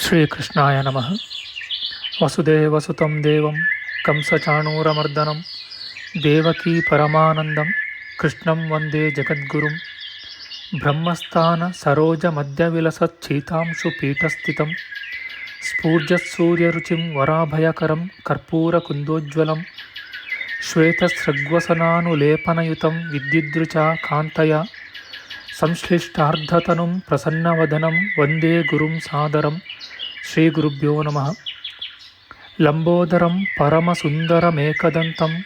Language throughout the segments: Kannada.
శ్రీకృష్ణాయ నమ. వసుదేవసుతం దేవం కంసచాణూరమర్దనం. దేవకీ పరమానందం. కృష్ణం వందే జగద్గురుం. బ్రహ్మస్థాన సరోజ మధ్య విలసీతాంశు పీఠస్థితం. స్ఫూర్జసూర్యరుచిం వరాభయకరం కర్పూరకుందోజ్వలం శ్వేతస్రగ్వసనానులేపనయుతం విద్యుద్రుచా కాంతయ. సంశ్లిష్టార్థతనుం ప్రసన్నవదనం వందే గురుం సాదరం. శ్రీగురుభ్యో నమ. లంబోదరం పరమసుందరమేకదంతం.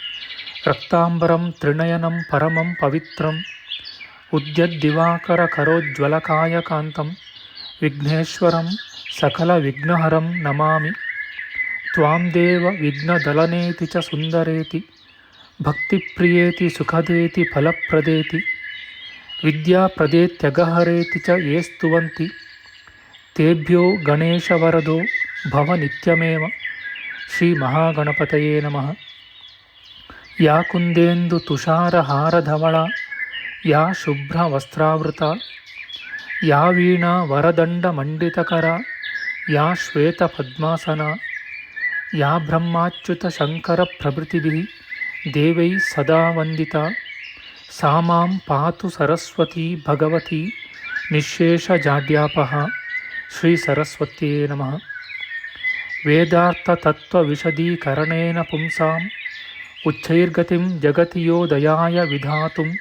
రక్తాంబరం త్రినయనం పరమం పవిత్రం. ఉద్యద్దివాకరకరోజ్వలకాయకాంతం. విఘ్నేశ్వరం సకల విఘ్నహరం నమామి. త్వాం దేవ విఘ్నదలనేతి చ సుందరేతి. భక్తిప్రియేతి సుఖదేతి ఫలప్రదేతి. ಫಲಪ್ರದೇತಿ ವಿದ್ಯಾಪ್ರದೇತ್ಯಗಹರೇತಿ ಚ ಯೇ ಸ್ತುವಂತಿ. ತೇಭ್ಯೋ ಗಣೇಶವರದೋ ಭವ ನಿತ್ಯಮೇವ. ಶ್ರೀ ಮಹಾಗಣಪತಯೇ ನಮಃ. ಯಾ ಕುಂದೇಂದು ತುಷಾರಹಾರಧವಳ ಯಾ ಶುಭ್ರವಸ್ತ್ರಾವೃತ ಯಾ ವೀಣಾ ವರದಂಡಮಂಡಿತಕರ ಯಾ ಶ್ವೇತಪದ್ಮಾಸನ ಯಾ ಬ್ರಹ್ಮಾಚ್ಯುತ ಶಂಕರ ಪ್ರಭೃತಿಭಿ, ದೇವೈ ಸದಾ ವಂದಿತಾ. सा मां पातु सरस्वती भगवती निःशेषजाड्यापः श्रीसरस्वत्यै नमः। वेदार्थतत्त्वविशदीकरणेन पुंसाम् उच्चैर्गतिं जगति यो दयाय विधातुं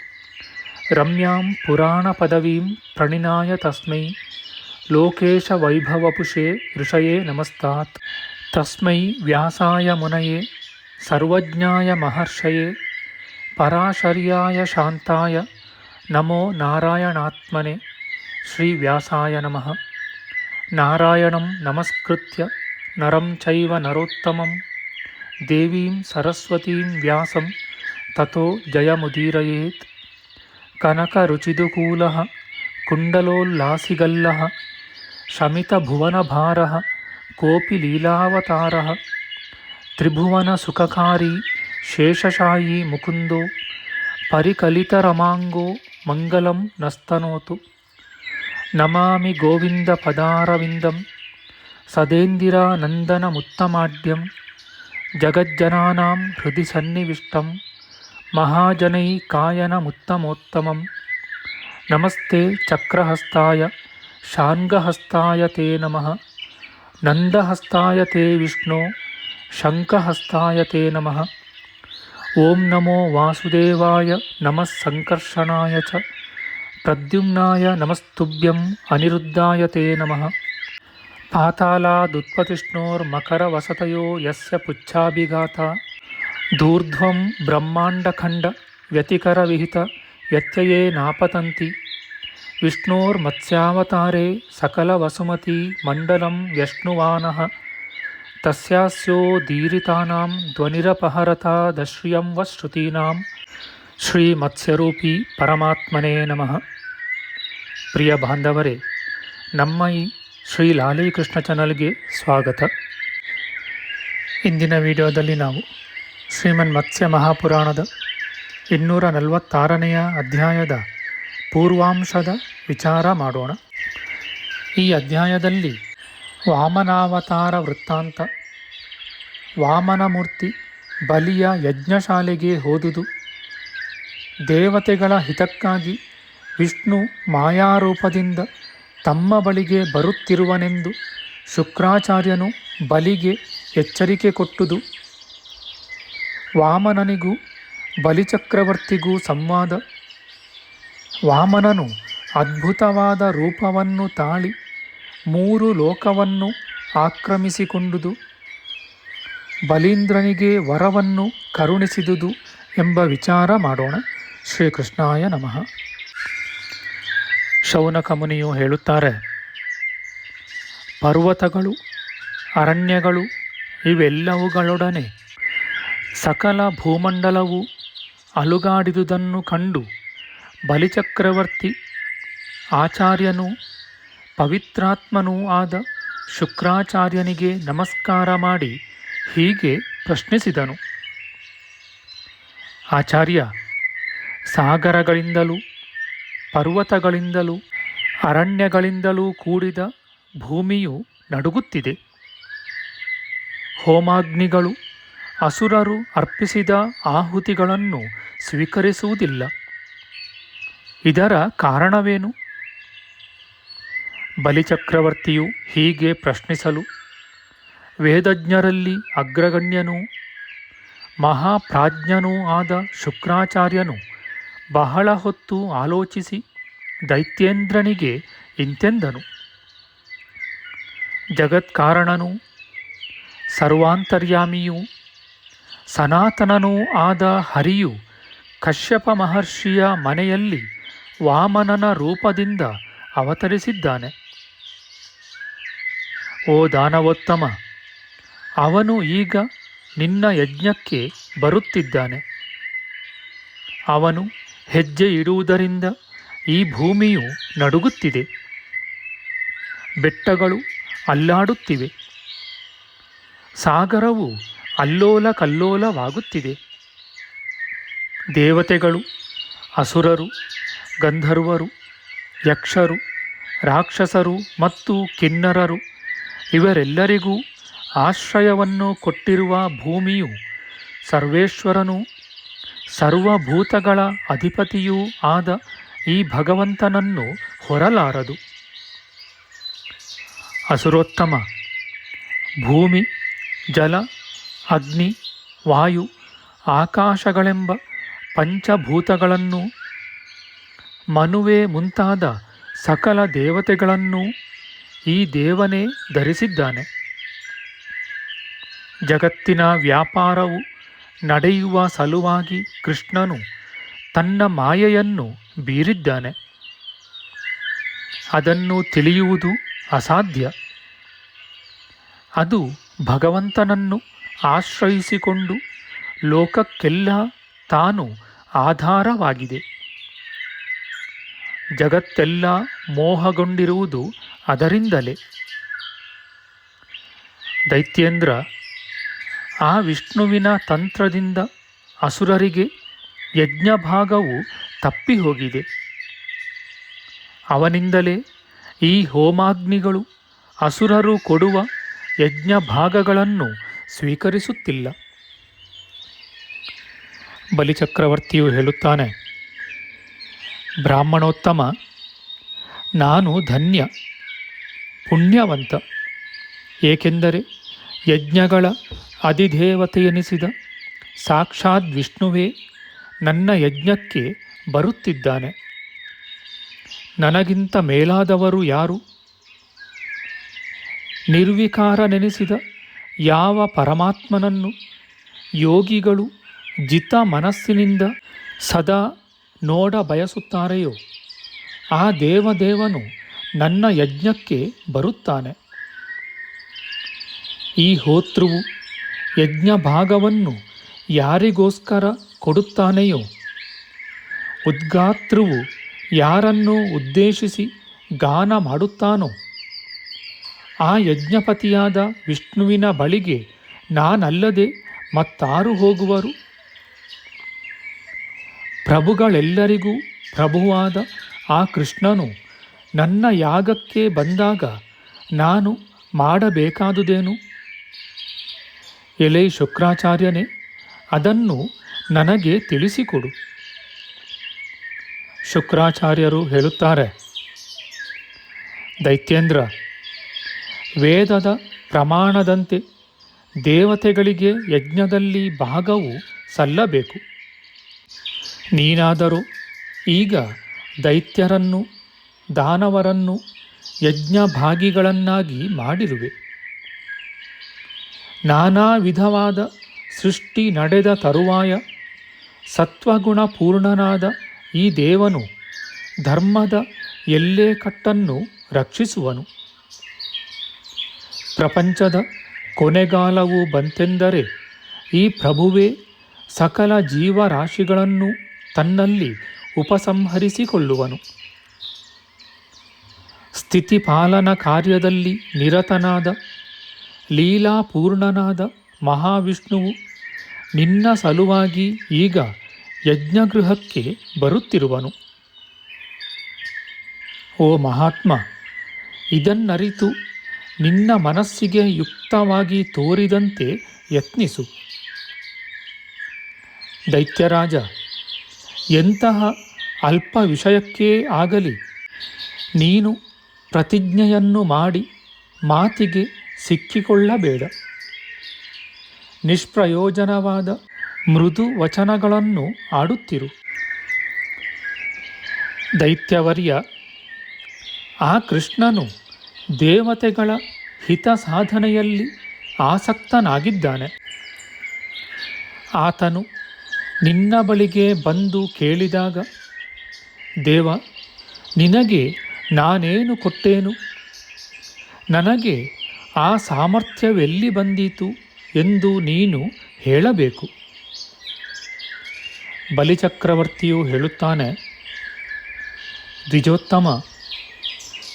रम्यां पुराणपदवीं प्रणिनाय तस्मै लोकेशवैभवपुषे ऋषये नमस्तात्। तस्मै व्यासाय मुनये सर्वज्ञाय महर्षये पराशर्याय शान्ताय नमो नारायणात्मने श्रीव्यासाय नमः। नारायणं नमस्कृत्य नरं चैव नरोत्तमं। देवीं सरस्वतीं व्यासं ततो जयमुदीरयेत्। कनकरुचिदुकूलः कुण्डलोल्लासिगल्लः शमितभुवनभारः कोऽपि लीलावतारः त्रिभुवनसुखकारी శేషశాయి ముకుందో పరికలితరమాంగో మంగళం నస్తనోతు. నమామి గోవింద పదారవిందం సదేందిరానందనముత్తమాఢ్యం జగజ్జనానాం హృది సన్నివిష్టం మహాజనై కాయనముత్తమోత్తమం నమస్తే చక్రహస్తాయ షాన్గహస్తాయ తే నమ. నందహస్తాయ తే విష్ణో శంఖహస్తాయ తే నమ. ఓం నమో వాసుదేవాయ నమ సంకర్షణాయ చ ప్రద్యుమ్నాయ నమస్తుభ్యం అనిరుద్ధాయ తే నమ. పాతాళాదుత్పతిష్ణోర్మకరవసతయో యస్య పుచ్ఛాభిఘాత. దూర్ధ్వం బ్రహ్మాండఖండ వ్యతికరవిహిత వ్యత్యయే నాపతంతి. విష్ణోర్మత్స్యావతారే సకలవసుమతి మండలం వ్యష్ణువాన. ತಸ್ಯಾಸ್ಯೋದೀರಿತಾನಾಂ ಧ್ವನಿರಪಹರತಾದಶ್ರಿಯಂ ಶ್ರೀ ಮತ್ಸ್ಯರೂಪಿ ಪರಮಾತ್ಮನೇ ನಮಃ ಪ್ರಿಯ ಬಾಂಧವರೇ ನಮ್ಮ ಈ ಶ್ರೀ ಲಾಲೀಕೃಷ್ಣ ಚಾನಲ್ಗೆ ಸ್ವಾಗತ ಇಂದಿನ ವಿಡಿಯೋದಲ್ಲಿ ನಾವು ಶ್ರೀಮನ್ ಮತ್ಸ್ಯ ಮಹಾಪುರಾಣದ ಇನ್ನೂರ ನಲವತ್ತಾರನೆಯ ಅಧ್ಯಾಯದ ಪೂರ್ವಾಂಶದ ವಿಚಾರ ಮಾಡೋಣ. ಈ ಅಧ್ಯಾಯದಲ್ಲಿ ವಾಮನಾವತಾರ ವೃತ್ತಾಂತ. ವಾಮನಮೂರ್ತಿ ಬಲಿಯ ಯಜ್ಞಶಾಲೆಗೆ ಹೋದುದು. ದೇವತೆಗಳ ಹಿತಕ್ಕಾಗಿ ವಿಷ್ಣು ಮಾಯಾರೂಪದಿಂದ ತಮ್ಮ ಬಳಿಗೆ ಬರುತ್ತಿರುವನೆಂದು ಶುಕ್ರಾಚಾರ್ಯನು ಬಲಿಗೆ ಎಚ್ಚರಿಕೆ ಕೊಟ್ಟುದು. ವಾಮನನಿಗೂ ಬಲಿಚಕ್ರವರ್ತಿಗೂ ಸಂವಾದ. ವಾಮನನು ಅದ್ಭುತವಾದ ರೂಪವನ್ನು ತಾಳಿ ಮೂರು ಲೋಕವನ್ನು ಆಕ್ರಮಿಸಿಕೊಂಡುದು, ಬಲೀಂದ್ರನಿಗೆ ವರವನ್ನು ಕರುಣಿಸಿದುದು ಎಂಬ ವಿಚಾರ ಮಾಡೋಣ. ಶ್ರೀಕೃಷ್ಣಾಯ ನಮಃ. ಶೌನಕ ಮುನಿಯು ಹೇಳುತ್ತಾರೆ, ಪರ್ವತಗಳು, ಅರಣ್ಯಗಳು ಇವೆಲ್ಲವುಗಳೊಡನೆ ಸಕಲ ಭೂಮಂಡಲವು ಅಲುಗಾಡಿದುದನ್ನು ಕಂಡು ಬಲಿಚಕ್ರವರ್ತಿ ಆಚಾರ್ಯನು ಪವಿತ್ರಾತ್ಮನೂ ಆದ ಶುಕ್ರಾಚಾರ್ಯನಿಗೆ ನಮಸ್ಕಾರ ಮಾಡಿ ಹೀಗೆ ಪ್ರಶ್ನಿಸಿದನು. ಆಚಾರ್ಯ, ಸಾಗರಗಳಿಂದಲೂ, ಪರ್ವತಗಳಿಂದಲೂ, ಅರಣ್ಯಗಳಿಂದಲೂ ಕೂಡಿದ ಭೂಮಿಯು ನಡುಗುತ್ತಿದೆ. ಹೋಮಾಗ್ನಿಗಳು ಅಸುರರು ಅರ್ಪಿಸಿದ ಆಹುತಿಗಳನ್ನು ಸ್ವೀಕರಿಸುವುದಿಲ್ಲ. ಇದರ ಕಾರಣವೇನು? ಬಲಿಚಕ್ರವರ್ತಿಯು ಹೀಗೆ ಪ್ರಶ್ನಿಸಲು, ವೇದಜ್ಞರಲ್ಲಿ ಅಗ್ರಗಣ್ಯನೂ, ಮಹಾಪ್ರಾಜ್ಞನೂ ಆದ ಶುಕ್ರಾಚಾರ್ಯನು ಬಹಳ ಹೊತ್ತು ಆಲೋಚಿಸಿ ದೈತ್ಯೇಂದ್ರನಿಗೆ ಇಂತೆಂದನು. ಜಗತ್ಕಾರಣನೂ, ಸರ್ವಾಂತರ್ಯಾಮಿಯೂ, ಸನಾತನನೂ ಆದ ಹರಿಯು ಕಶ್ಯಪ ಮಹರ್ಷಿಯ ಮನೆಯಲ್ಲಿ ವಾಮನನ ರೂಪದಿಂದ ಅವತರಿಸಿದ್ದಾನೆ. ಓ ದಾನವೋತ್ತಮ, ಅವನು ಈಗ ನಿನ್ನ ಯಜ್ಞಕ್ಕೆ ಬರುತ್ತಿದ್ದಾನೆ. ಅವನು ಹೆಜ್ಜೆ ಇಡುವುದರಿಂದ ಈ ಭೂಮಿಯು ನಡುಗುತ್ತಿದೆ. ಬೆಟ್ಟಗಳು ಅಲ್ಲಾಡುತ್ತಿವೆ. ಸಾಗರವು ಅಲ್ಲೋಲ ಕಲ್ಲೋಲವಾಗುತ್ತಿದೆ ದೇವತೆಗಳು, ಅಸುರರು, ಗಂಧರ್ವರು, ಯಕ್ಷರು, ರಾಕ್ಷಸರು ಮತ್ತು ಕಿನ್ನರರು ಇವರೆಲ್ಲರಿಗೂ ಆಶ್ರಯವನ್ನು ಕೊಟ್ಟಿರುವ ಭೂಮಿಯು ಸರ್ವೇಶ್ವರನು, ಸರ್ವಭೂತಗಳ ಅಧಿಪತಿಯೂ ಆದ ಈ ಭಗವಂತನನ್ನು ಹೊರಲಾರದು. ಅಸುರೋತ್ತಮ, ಭೂಮಿ, ಜಲ, ಅಗ್ನಿ, ವಾಯು, ಆಕಾಶಗಳೆಂಬ ಪಂಚಭೂತಗಳನ್ನು, ಮನುವೆ ಮುಂತಾದ ಸಕಲ ದೇವತೆಗಳನ್ನು ಈ ದೇವನೇ ಧರಿಸಿದ್ದಾನೆ. ಜಗತ್ತಿನ ವ್ಯಾಪಾರವು ನಡೆಯುವ ಸಲುವಾಗಿ ಕೃಷ್ಣನು ತನ್ನ ಮಾಯೆಯನ್ನು ಬೀರಿದ್ದಾನೆ. ಅದನ್ನು ತಿಳಿಯುವುದು ಅಸಾಧ್ಯ. ಅದು ಭಗವಂತನನ್ನು ಆಶ್ರಯಿಸಿಕೊಂಡು ಲೋಕಕ್ಕೆಲ್ಲ ತಾನು ಆಧಾರವಾಗಿದೆ. ಜಗತ್ತೆಲ್ಲ ಮೋಹಗೊಂಡಿರುವುದು ಅದರಿಂದಲೇ. ದೈತ್ಯೇಂದ್ರ, ಆ ವಿಷ್ಣುವಿನ ತಂತ್ರದಿಂದ ಅಸುರರಿಗೆ ಯಜ್ಞಭಾಗವು ತಪ್ಪಿ ಹೋಗಿದೆ ಅವನಿಂದಲೇ ಈ ಹೋಮಾಗ್ನಿಗಳು ಅಸುರರು ಕೊಡುವ ಯಜ್ಞ ಭಾಗಗಳನ್ನು ಸ್ವೀಕರಿಸುತ್ತಿಲ್ಲ. ಬಲಿಚಕ್ರವರ್ತಿಯು ಹೇಳುತ್ತಾನೆ, ಬ್ರಾಹ್ಮಣೋತ್ತಮ, ನಾನು ಧನ್ಯ. ಪುಣ್ಯವಂತ. ಏಕೆಂದರೆ ಯಜ್ಞಗಳ ಅಧಿದೇವತೆಯೆನಿಸಿದ ಸಾಕ್ಷಾತ್ ವಿಷ್ಣುವೇ ನನ್ನ ಯಜ್ಞಕ್ಕೆ ಬರುತ್ತಿದ್ದಾನೆ. ನನಗಿಂತ ಮೇಲಾದವರು ಯಾರು? ನಿರ್ವಿಕಾರನೆನಿಸಿದ ಯಾವ ಪರಮಾತ್ಮನನ್ನು ಯೋಗಿಗಳು ಜಿತ ಮನಸ್ಸಿನಿಂದ ಸದಾ ನೋಡ ಬಯಸುತ್ತಾರೆಯೋ? ಆ ದೇವದೇವನು ನನ್ನ ಯಜ್ಞಕ್ಕೆ ಬರುತ್ತಾನೆ. ಈ ಹೋತೃವು ಯಜ್ಞ ಭಾಗವನ್ನು ಯಾರಿಗೋಸ್ಕರ ಕೊಡುತ್ತಾನೆಯೋ? ಉದ್ಗಾತೃವು ಯಾರನ್ನು ಉದ್ದೇಶಿಸಿ ಗಾನ ಮಾಡುತ್ತಾನೋ? ಆ ಯಜ್ಞಪತಿಯಾದ ವಿಷ್ಣುವಿನ ಬಳಿಗೆ ನಾನಲ್ಲದೆ ಮತ್ತಾರು ಹೋಗುವರು? ಪ್ರಭುಗಳೆಲ್ಲರಿಗೂ ಪ್ರಭುವಾದ ಆ ಕೃಷ್ಣನು ನನ್ನ ಯಾಗಕ್ಕೆ ಬಂದಾಗ ನಾನು ಮಾಡಬೇಕಾದುದೇನು? ಎಲೆ ಶುಕ್ರಾಚಾರ್ಯನೇ, ಅದನ್ನು ನನಗೆ ತಿಳಿಸಿಕೊಡು. ಶುಕ್ರಾಚಾರ್ಯರು ಹೇಳುತ್ತಾರೆ, ದೈತ್ಯೇಂದ್ರ, ವೇದದ ಪ್ರಮಾಣದಂತೆ ದೇವತೆಗಳಿಗೆ ಯಜ್ಞದಲ್ಲಿ ಭಾಗವು ಸಲ್ಲಬೇಕು. ನೀನಾದರೂ ಈಗ ದೈತ್ಯರನ್ನು ದಾನವರನ್ನು ಯಜ್ಞಭಾಗಿಗಳನ್ನಾಗಿ ಮಾಡಿರುವೆ. ನಾನಾ ವಿಧವಾದ ಸೃಷ್ಟಿ ನಡೆದ ತರುವಾಯ ಸತ್ವಗುಣ ಪೂರ್ಣನಾದ ಈ ದೇವನು ಧರ್ಮದ ಎಲ್ಲೇ ಕಟ್ಟನ್ನು ರಕ್ಷಿಸುವನು. ಪ್ರಪಂಚದ ಕೊನೆಗಾಲವು ಬಂತೆಂದರೆ ಈ ಪ್ರಭುವೇ ಸಕಲ ಜೀವರಾಶಿಗಳನ್ನು ತನ್ನಲ್ಲಿ ಉಪಸಂಹರಿಸಿಕೊಳ್ಳುವನು. ಸ್ಥಿತಿಪಾಲನ ಕಾರ್ಯದಲ್ಲಿ ನಿರತನಾದ, ಲೀಲಾಪೂರ್ಣನಾದ ಮಹಾವಿಷ್ಣುವು ನಿನ್ನ ಸಲುವಾಗಿ ಈಗ ಯಜ್ಞಗೃಹಕ್ಕೆ ಬರುತ್ತಿರುವನು. ಓ ಮಹಾತ್ಮ, ಇದನ್ನರಿತು ನಿನ್ನ ಮನಸ್ಸಿಗೆ ಯುಕ್ತವಾಗಿ ತೋರಿದಂತೆ ಯತ್ನಿಸು. ದೈತ್ಯರಾಜ, ಎಂತಹ ಅಲ್ಪ ವಿಷಯಕ್ಕೇ ಆಗಲಿ ನೀನು ಪ್ರತಿಜ್ಞೆಯನ್ನು ಮಾಡಿ ಮಾತಿಗೆ ಸಿಕ್ಕಿಕೊಳ್ಳಬೇಡ. ನಿಷ್ಪ್ರಯೋಜನವಾದ ಮೃದು ವಚನಗಳನ್ನು ಆಡುತ್ತಿರು. ದೈತ್ಯವರ್ಯ, ಆ ಕೃಷ್ಣನು ದೇವತೆಗಳ ಹಿತ ಸಾಧನೆಯಲ್ಲಿ ಆಸಕ್ತನಾಗಿದ್ದಾನೆ. ಆತನು ನಿನ್ನ ಬಳಿಗೆ ಬಂದು ಕೇಳಿದಾಗ, ದೇವ, ನಿನಗೆ ನಾನೇನು ಕೊಟ್ಟೇನು? ನನಗೆ ಆ ಸಾಮರ್ಥ್ಯವೆಲ್ಲಿ ಬಂದೀತು ಎಂದು ನೀನು ಹೇಳಬೇಕು. ಬಲಿಚಕ್ರವರ್ತಿಯು ಹೇಳುತ್ತಾನೆ, ದ್ವಿಜೋತ್ತಮ,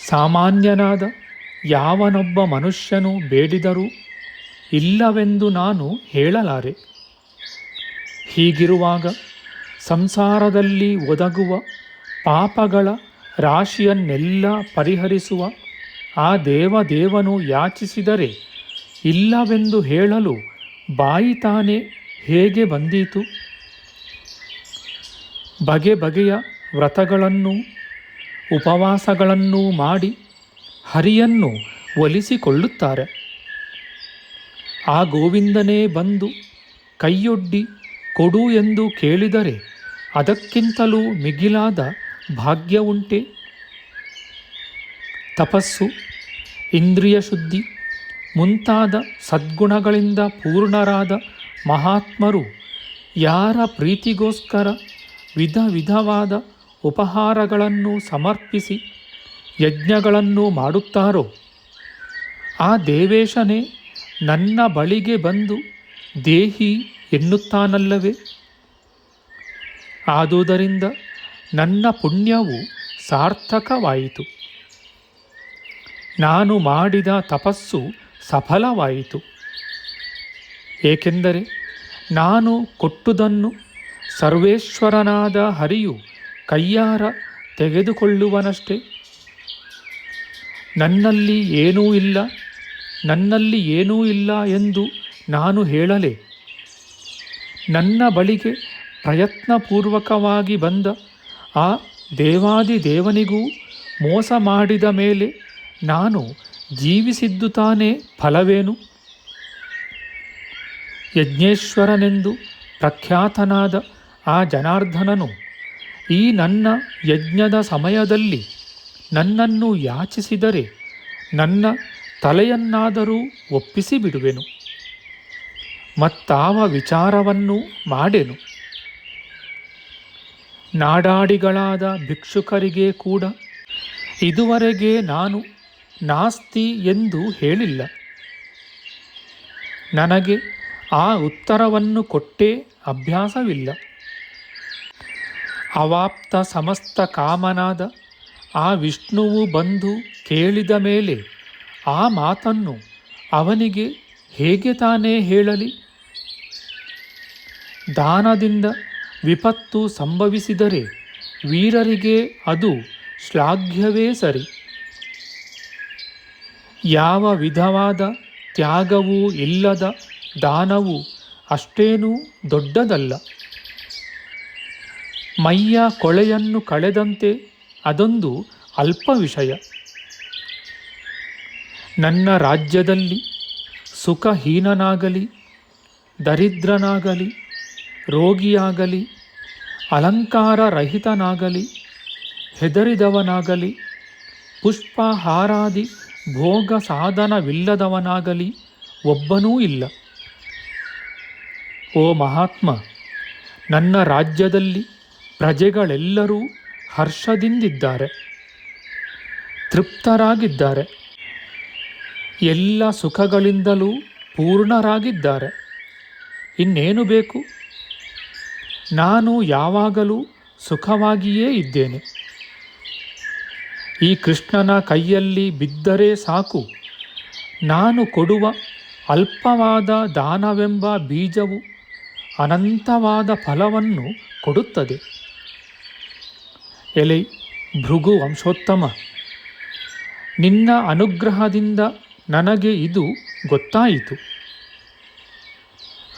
ಸಾಮಾನ್ಯನಾದ ಯಾವನೊಬ್ಬ ಮನುಷ್ಯನು ಬೇಡಿದರೂ ಇಲ್ಲವೆಂದು ನಾನು ಹೇಳಲಾರೆ. ಹೀಗಿರುವಾಗ ಸಂಸಾರದಲ್ಲಿ ಒದಗುವ ಪಾಪಗಳ ರಾಶಿಯನ್ನೆಲ್ಲ ಪರಿಹರಿಸುವ ಆ ದೇವದೇವನು ಯಾಚಿಸಿದರೆ ಇಲ್ಲವೆಂದು ಹೇಳಲು ಬಾಯಿ ತಾನೇ ಹೇಗೆ ಬಂದೀತು? ಬಗೆ ಬಗೆಯ ವ್ರತಗಳನ್ನು ಉಪವಾಸಗಳನ್ನು ಮಾಡಿ ಹರಿಯನ್ನು ಒಲಿಸಿಕೊಳ್ಳುತ್ತಾರೆ. ಆ ಗೋವಿಂದನೇ ಬಂದು ಕೈಯೊಡ್ಡಿ ಕೊಡು ಎಂದು ಕೇಳಿದರೆ ಅದಕ್ಕಿಂತಲೂ ಮಿಗಿಲಾದ ಭಾಗ್ಯ ಉಂಟೆ, ತಪಸ್ಸು, ಇಂದ್ರಿಯ ಶುದ್ಧಿ, ಮುಂತಾದ ಸದ್ಗುಣಗಳಿಂದ ಪೂರ್ಣರಾದ ಮಹಾತ್ಮರು ಯಾರ ಪ್ರೀತಿಗೋಸ್ಕರ ವಿಧ ವಿಧವಾದ ಉಪಹಾರಗಳನ್ನು ಸಮರ್ಪಿಸಿ ಯಜ್ಞಗಳನ್ನು ಮಾಡುತ್ತಾರೋ, ಆ ದೇವೇಶನೇ ನನ್ನ ಬಳಿಗೆ ಬಂದು ದೇಹಿ ಎನ್ನುತ್ತಾನಲ್ಲವೇ? ಆದುದರಿಂದ ನನ್ನ ಪುಣ್ಯವು ಸಾರ್ಥಕವಾಯಿತು. ನಾನು ಮಾಡಿದ ತಪಸ್ಸು ಸಫಲವಾಯಿತು. ಏಕೆಂದರೆ ನಾನು ಕೊಟ್ಟುದನ್ನು ಸರ್ವೇಶ್ವರನಾದ ಹರಿಯು ಕೈಯಾರ ತೆಗೆದುಕೊಳ್ಳುವನಷ್ಟೇ. ನನ್ನಲ್ಲಿ ಏನೂ ಇಲ್ಲ, ನನ್ನಲ್ಲಿ ಏನೂ ಇಲ್ಲ ಎಂದು ನಾನು ಹೇಳಲೇ. ನನ್ನ ಬಳಿಗೆ ಪ್ರಯತ್ನಪೂರ್ವಕವಾಗಿ ಬಂದ ಆ ದೇವಾದಿ ದೇವನಿಗೂ ಮೋಸ ಮಾಡಿದ ಮೇಲೆ ನಾನು ಜೀವಿಸಿದ್ದು ತಾನೇ ಫಲವೇನು? ಯಜ್ಞೇಶ್ವರನೆಂದು ಪ್ರಖ್ಯಾತನಾದ ಆ ಜನಾರ್ದನನು ಈ ನನ್ನ ಯಜ್ಞದ ಸಮಯದಲ್ಲಿ ನನ್ನನ್ನು ಯಾಚಿಸಿದರೆ ನನ್ನ ತಲೆಯನ್ನಾದರೂ ಒಪ್ಪಿಸಿ ಬಿಡುವೆನು ಮತ್ತಾವ ವಿಚಾರವನ್ನು ಮಾಡೆನು. ನಾಡಾಡಿಗಳಾದ ಭಿಕ್ಷುಕರಿಗೆ ಕೂಡ ಇದುವರೆಗೆ ನಾನು ನಾಸ್ತಿ ಎಂದು ಹೇಳಿಲ್ಲ. ನನಗೆ ಆ ಉತ್ತರವನ್ನು ಕೊಟ್ಟೇ ಅಭ್ಯಾಸವಿಲ್ಲ. ಅವಾಪ್ತ ಸಮಸ್ತ ಕಾಮನಾದ ಆ ವಿಷ್ಣುವು ಬಂದು ಕೇಳಿದ ಮೇಲೆ ಆ ಮಾತನ್ನು ಅವನಿಗೆ ಹೇಗೆ ತಾನೇ ಹೇಳಲಿ? ದಾನದಿಂದ ವಿಪತ್ತು ಸಂಭವಿಸಿದರೆ ವೀರರಿಗೆ ಅದು ಶ್ಲಾಘ್ಯವೇ ಸರಿ. ಯಾವ ವಿಧವಾದ ತ್ಯಾಗವೂ ಇಲ್ಲದ ದಾನವು ಅಷ್ಟೇನೂ ದೊಡ್ಡದಲ್ಲ. ಮೈಯ ಕೊಳೆಯನ್ನು ಕಳೆದಂತೆ ಅದೊಂದು ಅಲ್ಪ ವಿಷಯ. ನನ್ನ ರಾಜ್ಯದಲ್ಲಿ ಸುಖಹೀನನಾಗಲಿ, ದರಿದ್ರನಾಗಲಿ ರೋಗಿಯಾಗಲಿ ಅಲಂಕಾರ ರಹಿತನಾಗಲಿ ಹೆದರಿದವನಾಗಲಿ, ಪುಷ್ಪಹಾರಾದಿ ಭೋಗ ಸಾಧನವಿಲ್ಲದವನಾಗಲಿ ಒಬ್ಬನೂ ಇಲ್ಲ. ಓ ಮಹಾತ್ಮ, ನನ್ನ ರಾಜ್ಯದಲ್ಲಿ ಪ್ರಜೆಗಳೆಲ್ಲರೂ ಹರ್ಷದಿಂದಿದ್ದಾರೆ, ತೃಪ್ತರಾಗಿದ್ದಾರೆ, ಎಲ್ಲ ಸುಖಗಳಿಂದಲೂ ಪೂರ್ಣರಾಗಿದ್ದಾರೆ. ಇನ್ನೇನು ಬೇಕು? ನಾನು ಯಾವಾಗಲೂ ಸುಖವಾಗಿಯೇ ಇದ್ದೇನೆ. ಈ ಕೃಷ್ಣನ ಕೈಯಲ್ಲಿ ಬಿದ್ದರೆ ಸಾಕು. ನಾನು ಕೊಡುವ ಅಲ್ಪವಾದ ದಾನವೆಂಬ ಬೀಜವು ಅನಂತವಾದ ಫಲವನ್ನು ಕೊಡುತ್ತದೆ. ಎಲೆ, ಭೃಗು ವಂಶೋತ್ತಮ, ನಿನ್ನ ಅನುಗ್ರಹದಿಂದ ನನಗೆ ಇದು ಗೊತ್ತಾಯಿತು.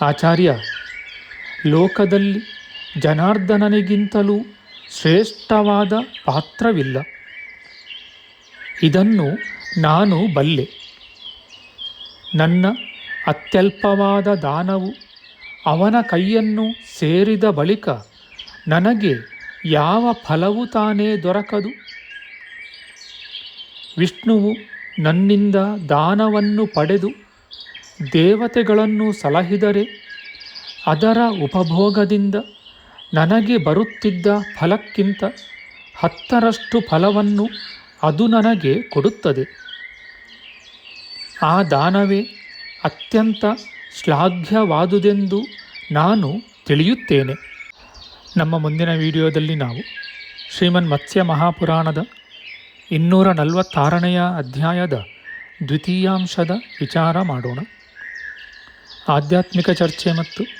ಆಚಾರ್ಯ, ಲೋಕದಲ್ಲಿ ಜನಾರ್ದನನಿಗಿಂತಲೂ ಶ್ರೇಷ್ಠವಾದ ಪಾತ್ರವಿಲ್ಲ. ಇದನ್ನು ನಾನು ಬಲ್ಲೆ. ನನ್ನ ಅತ್ಯಲ್ಪವಾದ ದಾನವು ಅವನ ಕೈಯನ್ನು ಸೇರಿದ ಬಳಿಕ ನನಗೆ ಯಾವ ಫಲವೂ ತಾನೇ ದೊರಕದು? ವಿಷ್ಣುವು ನನ್ನಿಂದ ದಾನವನ್ನು ಪಡೆದು ದೇವತೆಗಳನ್ನು ಸಲಹಿದರೆ ಅದರ ಉಪಭೋಗದಿಂದ ನನಗೆ ಬರುತ್ತಿದ್ದ ಫಲಕ್ಕಿಂತ ಹತ್ತರಷ್ಟು ಫಲವನ್ನು ಅದು ನನಗೆ ಕೊಡುತ್ತದೆ. ಆ ದಾನವೇ ಅತ್ಯಂತ ಶ್ಲಾಘ್ಯವಾದುದೆಂದು ನಾನು ತಿಳಿಯುತ್ತೇನೆ. ನಮ್ಮ ಮುಂದಿನ ವಿಡಿಯೋದಲ್ಲಿ ನಾವು ಶ್ರೀಮನ್ ಮತ್ಸ್ಯ ಮಹಾಪುರಾಣದ ಇನ್ನೂರ ನಲವತ್ತಾರನೆಯ ಅಧ್ಯಾಯದ ದ್ವಿತೀಯಾಂಶದ ವಿಚಾರ ಮಾಡೋಣ. ಆಧ್ಯಾತ್ಮಿಕ ಚರ್ಚೆ ಮತ್ತು